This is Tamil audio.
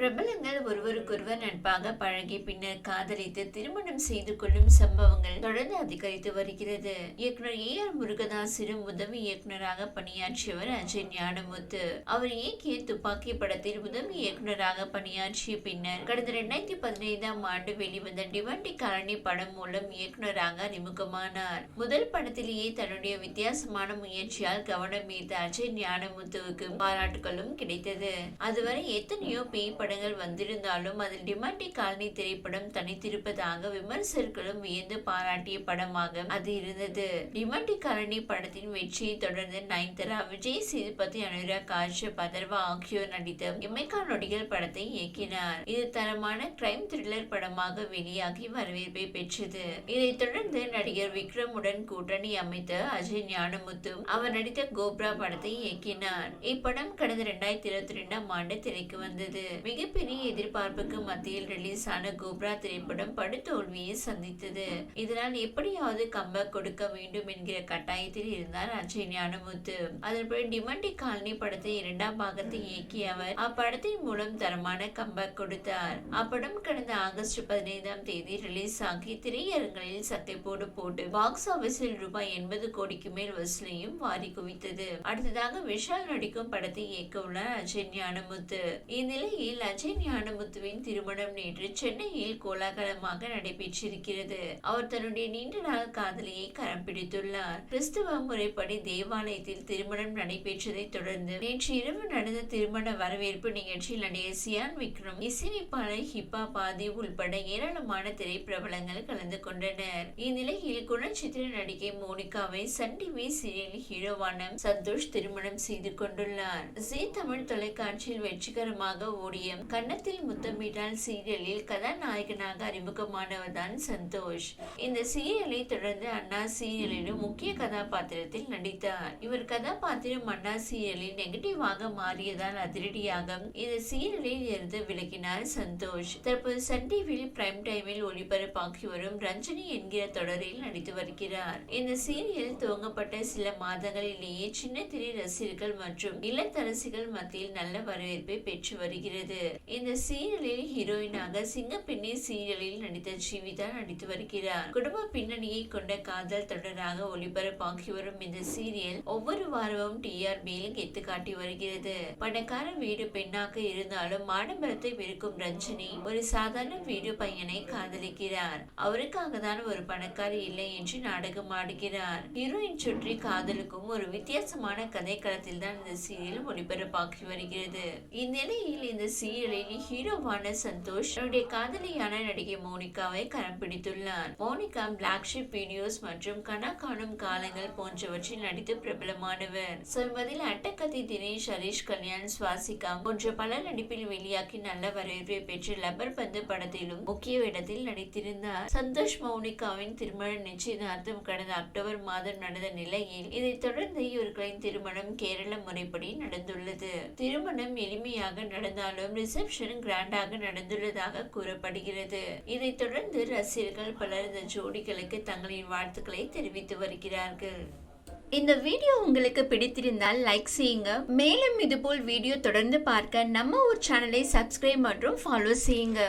பிரபலங்கள் ஒருவருக்கொருவர் நட்பாக பழகி பின்னர் காதலித்து திருமணம் செய்து கொள்ளும் சம்பவங்கள் தொடர்ந்து அதிகரித்து வருகிறது. இயக்குனர் ஏ ஆர் முருகதாசிலும் உதவி இயக்குனராக பணியாற்றியவர் அஜய் ஞானமுத்து அவர் இயக்கிய துப்பாக்கி படத்தில் உதவி இயக்குனராக பணியாற்றிய பின்னர் கடந்த இரண்டாயிரத்தி பதினைந்தாம் ஆண்டு வெளிவந்த டிவண்டி காலனி படம் மூலம் இயக்குனராக அறிமுகமானார். முதல் படத்திலேயே தன்னுடைய வித்தியாசமான முயற்சியால் கவனம் ஈர்த்த அஜய் ஞானமுத்துவுக்கு பாராட்டுகளும் கிடைத்தது. அதுவரை எத்தனையோ பேய் படங்கள் வந்திருந்தாலும் அதில் டிமாண்டி காலனி திரைப்படம் தனித்திருப்பதாக விமர்சகர்களும் வியந்து பாராட்டிய படமாக அது இருந்தது. டிமாண்டி காலனி படத்தின் வெற்றியை தொடர்ந்து நயன்தரா விஜய் சேதுபதி அனுராக் காஷ்யப் அதர்வா ஆகியோர் நடித்த இமைக்கா நொடிகள் படத்தை இயக்கினார். இது தரமான கிரைம் த்ரில்லர் படமாக வெளியாகி வரவேற்பை பெற்றது. இதைத் தொடர்ந்து நடிகர் விக்ரமுடன் கூட்டணி அமைத்த அஜய் ஞானமுத்து அவர் நடித்த கோப்ரா படத்தை இயக்கினார். இப்படம் கடந்த இரண்டாயிரத்தி இருபத்தி ரெண்டாம் ஆண்டு திரைக்கு வந்தது. மிக மிகப்பெரிய எதிர்பார்ப்புக்கு மத்தியில் ரிலீஸ் ஆன கோப்ரா திரைப்படம் படுதோல்வியை சந்தித்தது. இதனால் எப்படியாவது கம்பேக் கொடுக்க வேண்டும் என்கிற கட்டாயத்தில் இருந்தார் அஜய் ஞானமுத்து அதன்படி டிமண்டி காலனி படத்தை இரண்டாம் பாகத்தை இயக்கிய அவர் அப்படத்தின் மூலம் தரமான கம்பேக் கொடுத்தார். அப்படம் கடந்த ஆகஸ்ட் பதினைந்தாம் தேதி ரிலீஸ் ஆகி திரையரங்களில் சட்டை போடு போட்டு பாக்ஸ் ஆபீஸில் ரூபாய் எண்பது கோடிக்கு மேல் வசூலையும் வாரி குவித்தது. அடுத்ததாக விஷால் நடிக்கும் படத்தை இயக்க உள்ளார் அஜய் ஞானமுத்து இந்நிலையில் அஜய் ஞானமுத்துவின் திருமணம் நேற்று சென்னையில் கோலாகலமாக நடைபெற்றிருக்கிறது. அவர் தன்னுடைய நீண்ட நாள் காதலியை கரம் பிடித்துள்ளார். கிறிஸ்துவ முறைப்படி தேவாலயத்தில் திருமணம் நடைபெற்றதை தொடர்ந்து நேற்று இரவு நடந்த திருமண வரவேற்பு நிகழ்ச்சியில் நடிகர் சியான் விக்ரம் இசையமைப்பாளர் ஹிப்பா பாதி உள்பட ஏராளமான திரைப்பிரபலங்கள் கலந்து கொண்டனர். இந்நிலையில் குணச்சித்திர நடிகை மோனிகாவை சன் டிவி சீரியல் ஹீரோவான சந்தோஷ் திருமணம் செய்து கொண்டுள்ளார். ஜி தமிழ் தொலைக்காட்சியில் வெற்றிகரமாக ஓடிய கன்னத்தில் முத்தமிட்டால் சீரியலில் கதாநாயகனாக அறிமுகமானவர் தான் சந்தோஷ். இந்த சீரியலை தொடர்ந்து அண்ணா சீரியலிலும் முக்கிய கதாபாத்திரத்தில் நடித்தார். இவர் கதாபாத்திரம் அண்ணா சீரியலில் நெகட்டிவாக மாறியதால் அதிரடியாக இந்த சீரியலில் இருந்து விலகினார் சந்தோஷ். தற்போது சன் டிவியில் பிரைம் டைமில் ஒளிபரப்பாகி வரும் ரஞ்சனி என்கிற தொடரில் நடித்து வருகிறார். இந்த சீரியல் துவங்கப்பட்ட சில மாதங்களிலேயே சின்ன திரை ரசிகர்கள் மற்றும் இல்லத்தரசிகள் மத்தியில் நல்ல வரவேற்பை பெற்று வருகிறது. இந்த சீரியலில் ஹீரோயினாக சிங்கப்பெண்ணி சீரியலில் நடித்த ஜீவிதா நடித்து வருகிறார். குடும்ப பின்னணியை கொண்ட காதல் தொடராக ஒளிபரப்பாகி வரும் இந்த சீரியல் ஒவ்வொரு வாரமும் டிஆர்பியில் கெத்து காட்டி வருகிறது. பணக்கார வீடு பெண்ணாக இருந்தாலும் மாடம்பரத்தை விற்கும் ரஞ்சனி ஒரு சாதாரண வீடு பையனை காதலிக்கிறார். அவருக்காக தான் ஒரு பணக்காரி இல்லை என்று நாடகம் ஆடுகிறார். ஹீரோயின் சுற்றி காதலுக்கும் ஒரு வித்தியாசமான கதைக்களத்தில் தான் இந்த சீரியல் ஒளிபரப்பாகி வருகிறது. இந்நிலையில் இந்த சீரியல் சீரியலின் ஹீரோவான சந்தோஷ் தன்னுடைய காதலியான நடிகை மோனிகாவை கரம் பிடித்துள்ளார். மோனிகா பிளாக் ஷிப் வீடியோஸ் மற்றும் கனா காணும் காலங்கள் போன்றவற்றில் நடித்து பிரபலமானவர். சமீபத்தில் அட்டக்கத்தி தினேஷ் ஹரீஷ் கல்யாண் சுவாசிகா போன்ற பல நடிப்பில் வெளியாகி நல்ல வரவேற்பை பெற்று லப்பர் பந்து படத்திலும் முக்கிய இடத்தில் நடித்திருந்தார். சந்தோஷ் மௌனிகாவின் திருமண நிச்சயதார்த்தம் கடந்த அக்டோபர் மாதம் நடந்த நிலையில் இதைத் தொடர்ந்து இவர்களின் திருமணம் கேரள முறைப்படி நடந்துள்ளது. திருமணம் எளிமையாக நடந்தாலும் ரிசப்ஷன் கிராண்டாக நடந்துள்ளதாக கூறப்படுகிறது. இதைத் தொடர்ந்து ரசிகர்கள் பலர் இந்த ஜோடிகளுக்கு தங்களின் வாழ்த்துக்களை தெரிவித்து வருகிறார்கள். இந்த வீடியோ உங்களுக்கு பிடித்திருந்தால் லைக் செய்யுங்க. மேலும் இதுபோல் வீடியோ தொடர்ந்து பார்க்க நம்ம ஒரு சேனலை சப்ஸ்கிரைப் மற்றும் ஃபாலோ செய்யுங்க.